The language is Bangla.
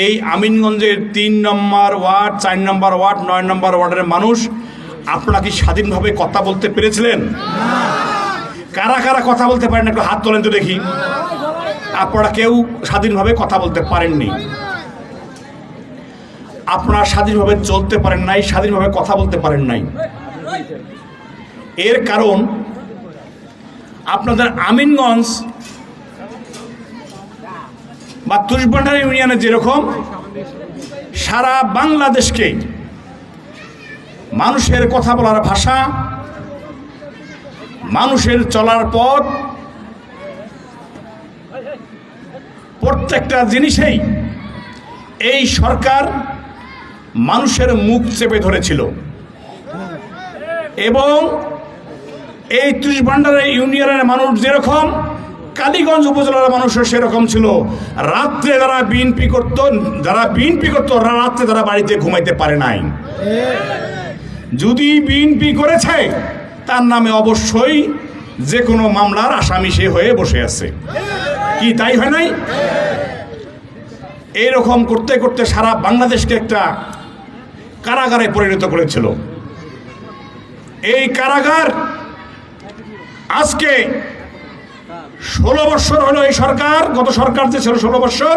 এই আমিনগঞ্জের তিন নম্বর ওয়ার্ড, চার নম্বর ওয়ার্ড, নয় নম্বর ওয়ার্ডের মানুষ আপনারা কি স্বাধীনভাবে কথা বলতে পেরেছিলেন? কারা কারা কথা বলতে পারেন একটু হাত তোলেন তো দেখি। আপনারা কেউ স্বাধীনভাবে কথা বলতে পারেননি। আপনারা স্বাধীনভাবে চলতে পারেন নাই, স্বাধীনভাবে কথা বলতে পারেন নাই। এর কারণ আপনাদের আমিনগঞ্জ বা তুষবান্ডার ইউনিয়নে যেরকম সারা বাংলাদেশকে মানুষের কথা বলার ভাষা, মানুষের চলার পথ, প্রত্যেকটা জিনিসেই এই সরকার মানুষের মুখ চেপে ধরেছিল। এবং এই ত্রিশ ভান্ডারের ইউনিয়নের মানুষ যেরকম কালীগঞ্জ উপজেলার মানুষও সেরকম ছিল। রাত্রে যারা বিএনপি করত, যারা বিএনপি করত রাত্রে তারা বাড়িতে ঘুমাইতে পারে নাই। যদি বিএনপি করেছে, তার নামে অবশ্যই যে কোনো মামলার আসামি সে হয়ে বসে আছে। কি, তাই হয় নাই? এইরকম করতে করতে সারা বাংলাদেশকে একটা কারাগারে পরিণত করেছিল। এই কারাগার আজকে ষোলো বৎসর হলো এই সরকার গত সরকার যে ছিল ষোলো বৎসর